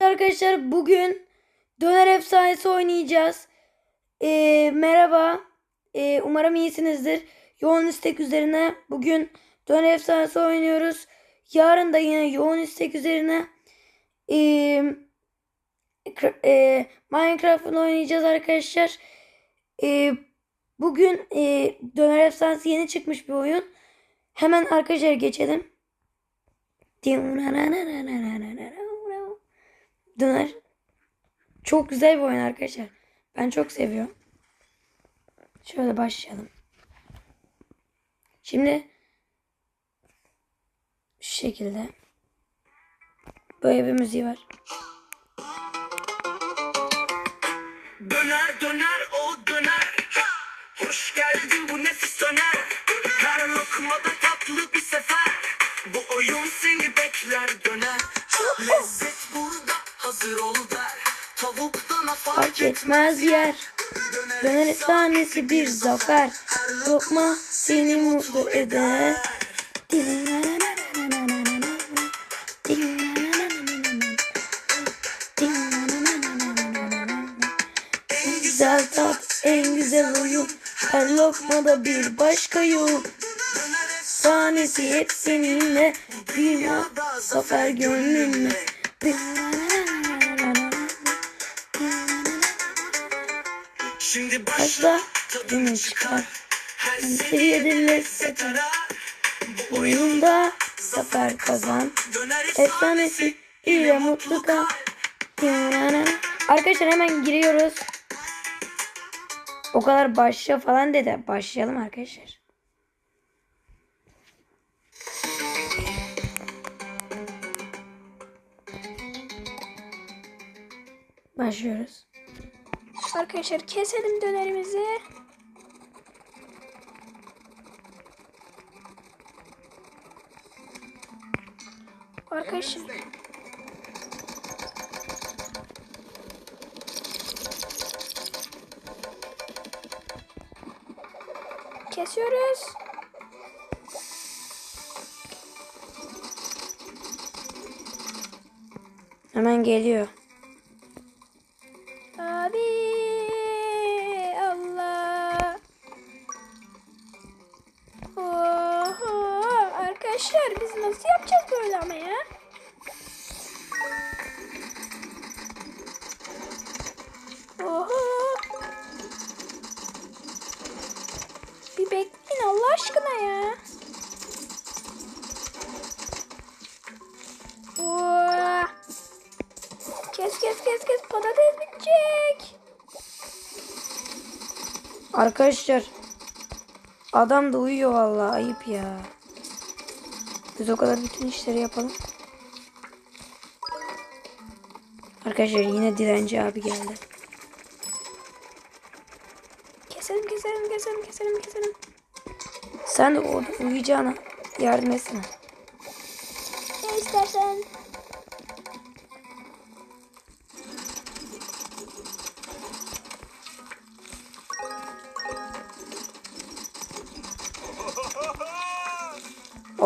Arkadaşlar bugün Döner Efsanesi oynayacağız. Ee, merhaba. Ee, umarım iyisinizdir. Yoğun istek üzerine bugün Döner Efsanesi oynuyoruz. Yarın da yine yoğun istek üzerine ee, ee, Minecraft'ını oynayacağız arkadaşlar. Ee, bugün ee, Döner Efsanesi yeni çıkmış bir oyun. Hemen arkadaşlar geçelim. Döner. Çok güzel bir oyun arkadaşlar. Ben çok seviyorum. Şöyle başlayalım. Şimdi şu şekilde böyle bir müziği var. Döner döner o döner Hoş geldin bu nefis döner Her lokmada tatlı bir sefer Bu oyun seni bekler döner Lezzet der Tavuktan fark, etmez yer. Döner efsanesi bir zafer. Lokma seni mutlu eder. En güzel tat, en güzel oyun. Her lokmada bir başka yol. Efsanesi hep seninle. Dünya zafer gönlünle. Şimdi Başla tadını çıkar. Her Seviyede lezzet arar Bu Oyunda zafer kazan. Efsanesi ile mutlu kal. Arkadaşlar hemen giriyoruz. O kadar başla falan dedi. Başlayalım arkadaşlar. Başlıyoruz. Arkadaşlar keselim dönerimizi. Arkadaşlar kesiyoruz. Hemen geliyor. Arkadaşlar adam da uyuyor vallahi ayıp ya. Biz o kadar bütün işleri yapalım. Arkadaşlar yine dilenci abi geldi. Keselim keselim keselim keselim keselim. Sen de orada uyuyacağına yardım etsene. Ne istersen.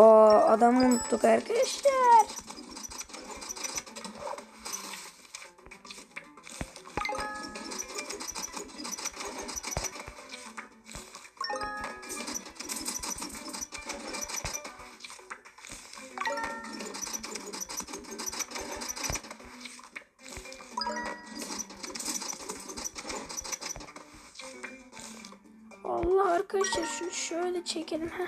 O adamı unuttuk arkadaşlar. Allah arkadaşlar şunu şöyle çekelim ha.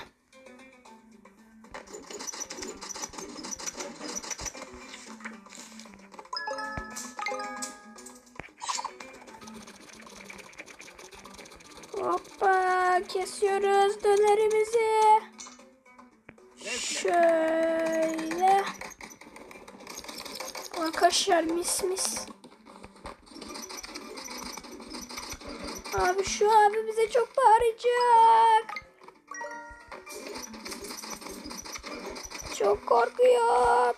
Arkadaşlar mis mis. Abi şu abi bize çok bağıracak. Çok korkuyorum.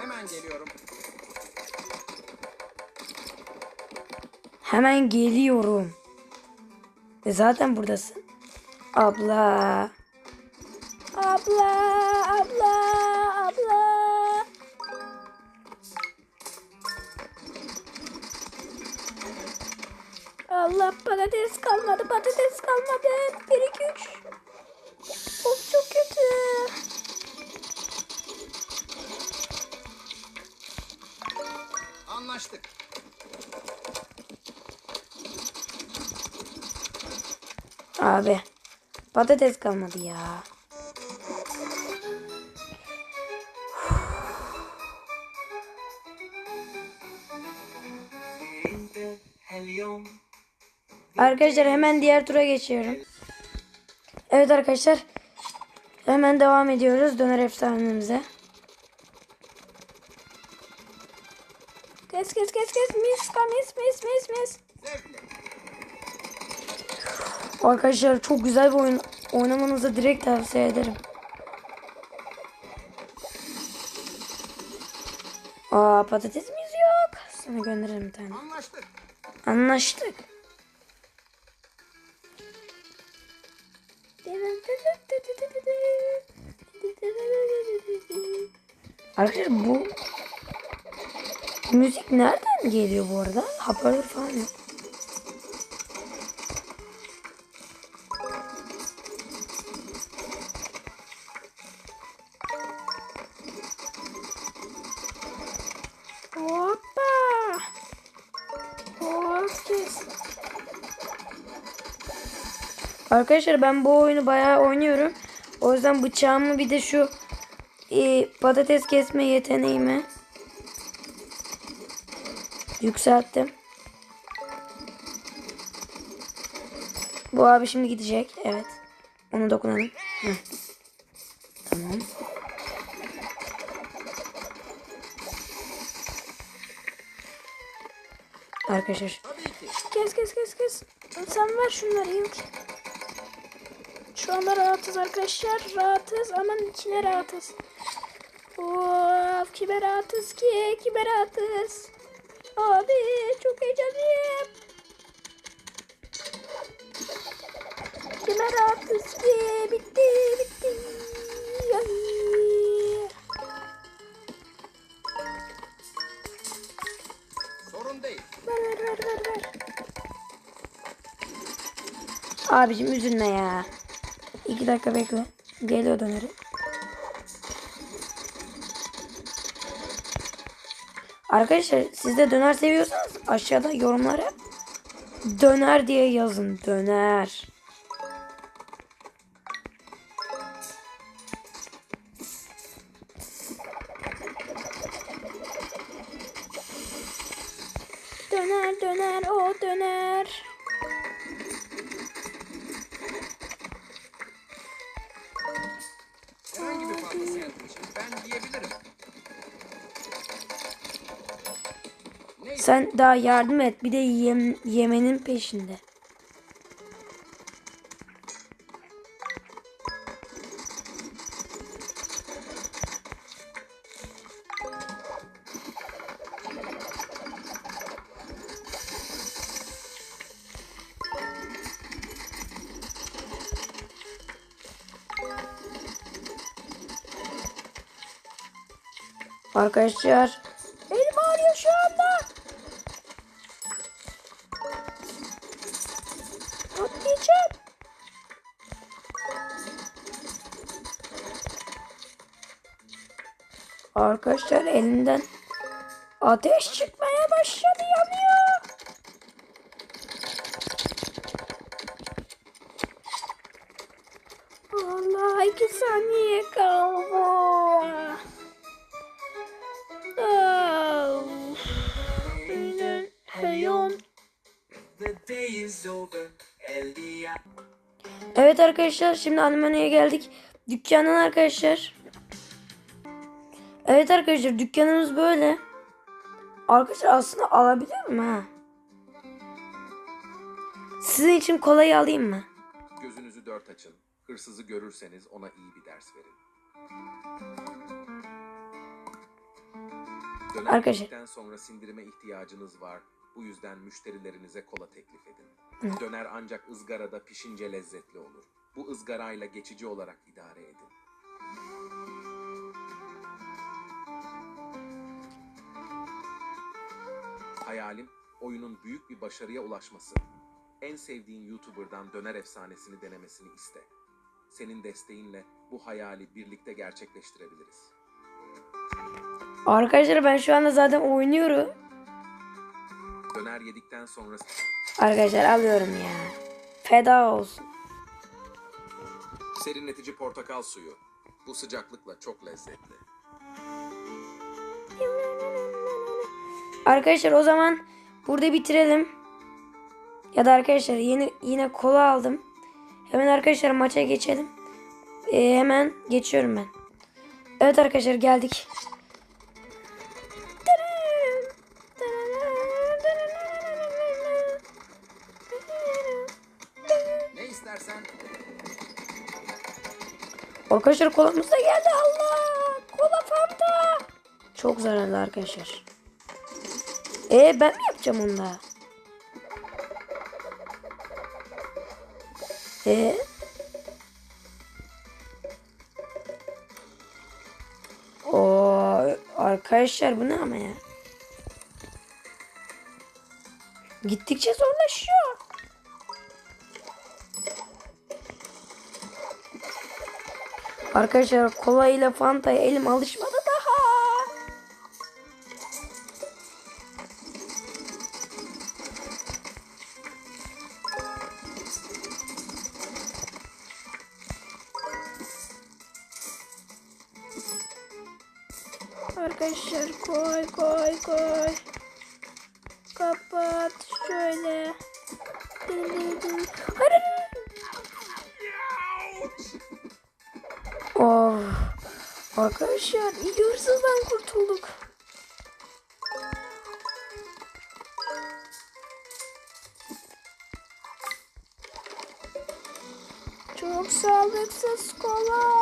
Hemen geliyorum. Hemen geliyorum. E zaten buradasın. Abla. Abla, abla, abla. Allah patates kalmadı, patates kalmadı. 1 2 3. Of çok kötü. Anlaştık. Abi. Patates kalmadı ya. Arkadaşlar hemen diğer tura geçiyorum. Evet arkadaşlar. Hemen devam ediyoruz döner efsanemize. Kes kes kes kes. Mis mis mis mis mis. Arkadaşlar çok güzel bir oyun oynamanızı direkt tavsiye ederim. Aa patatesimiz yok. Sana gönderirim bir tane. Anlaştık. Anlaştık. Arkadaşlar bu müzik nereden geliyor bu arada? Hoparlör falan yok. Arkadaşlar ben bu oyunu bayağı oynuyorum. O yüzden bıçağımı bir de şu e, patates kesme yeteneğimi yükselttim. Bu abi şimdi gidecek. Evet. Onu dokunalım. Heh. Tamam. Arkadaşlar Kes kes kes kes. Sen ver şunları ilk. Şu anda rahatız arkadaşlar. Rahatız. Aman içine rahatız. Of kime rahatız ki? Kime rahatız? Abi çok heyecanlıyım. Kime rahatız ki? Bitti bitti. Ay. Sorun değil. Ver ver ver ver ver. Abicim üzülme ya. İki dakika bekle. Geliyor döneri. Arkadaşlar siz de döner seviyorsanız aşağıda yorumlara döner diye yazın. Döner Sen daha yardım et. Bir de yem, yemenin peşinde. Arkadaşlar Elim ağrıyor şu anda. Ateş çıkmaya başladı yanıyor. Allah iki saniye kaldı. Evet arkadaşlar şimdi Almanya'ya geldik. Dükkanın arkadaşlar. Evet arkadaşlar dükkanımız böyle. Arkadaşlar aslında alabilirim ha. Sizin için kolayı alayım mı? Gözünüzü dört açın. Hırsızı görürseniz ona iyi bir ders verin. Döner Arkadaşlar- yedikten sonra sindirime ihtiyacınız var. Bu yüzden müşterilerinize kola teklif edin. Döner ancak ızgarada pişince lezzetli olur. Bu ızgarayla geçici olarak idare edin. Hayalim oyunun büyük bir başarıya ulaşması. En sevdiğin YouTuber'dan döner efsanesini denemesini iste. Senin desteğinle bu hayali birlikte gerçekleştirebiliriz. Arkadaşlar ben şu anda zaten oynuyorum. Döner yedikten sonra Arkadaşlar alıyorum ya. Feda olsun. serinletici portakal suyu. Bu sıcaklıkla çok lezzetli. Arkadaşlar o zaman burada bitirelim. Ya da arkadaşlar yeni yine kola aldım. Hemen arkadaşlar maça geçelim. Ee, hemen geçiyorum ben. Evet arkadaşlar geldik. Ne istersen Arkadaşlar kolamız da geldi Allah. Kola fanta. Çok zararlı arkadaşlar. E ben mi yapacağım onu da? E O arkadaşlar bu ne ama ya? Gittikçe zorlaşıyor. Arkadaşlar kola ile fantaya elim alışmadı koy koy. Kapat şöyle. Of. Arkadaşlar iyi hırsızdan kurtulduk. Çok sağlıksız kola.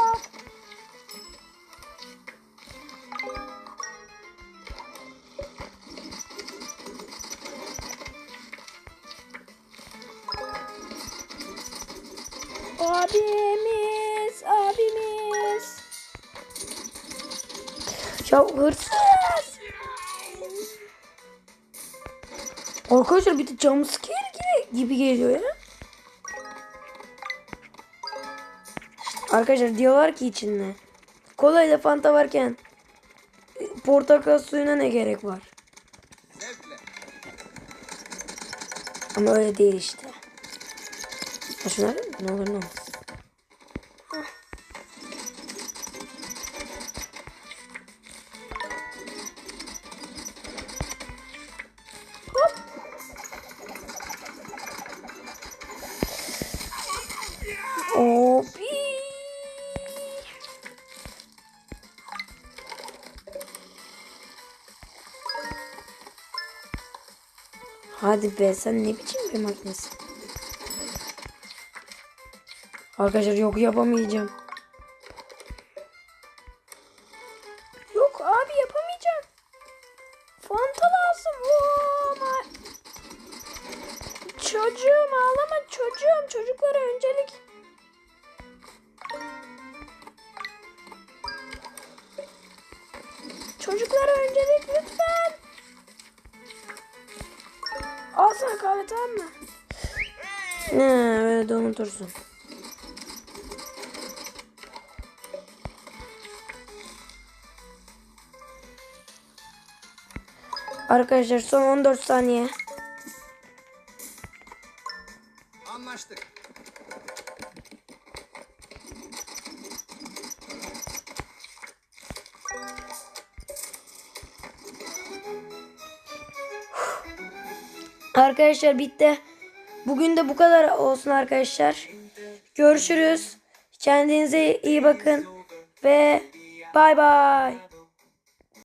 Abimiz, abimiz. Ya hırsız. Arkadaşlar bir de jumpscare gibi, geliyor ya. Arkadaşlar diyorlar ki içinde. Kola ile fanta varken e, portakal suyuna ne gerek var? Ama öyle değil işte. Ha şunlar ne olur ne olmaz. Hadi be sen ne biçim bir makinesin? Arkadaşlar yok yapamayacağım. Yok abi yapamayacağım. Fanta lazım. Ama... Çocuğum ağlama çocuğum. Çocuklara öncelik. Çocuklara öncelik lütfen. Al sana kahve tamam mı? Ne öyle de unutursun. Arkadaşlar son 14 saniye. anlaştık. Arkadaşlar bitti. Bugün de bu kadar olsun arkadaşlar. Görüşürüz. Kendinize iyi bakın ve bay bay.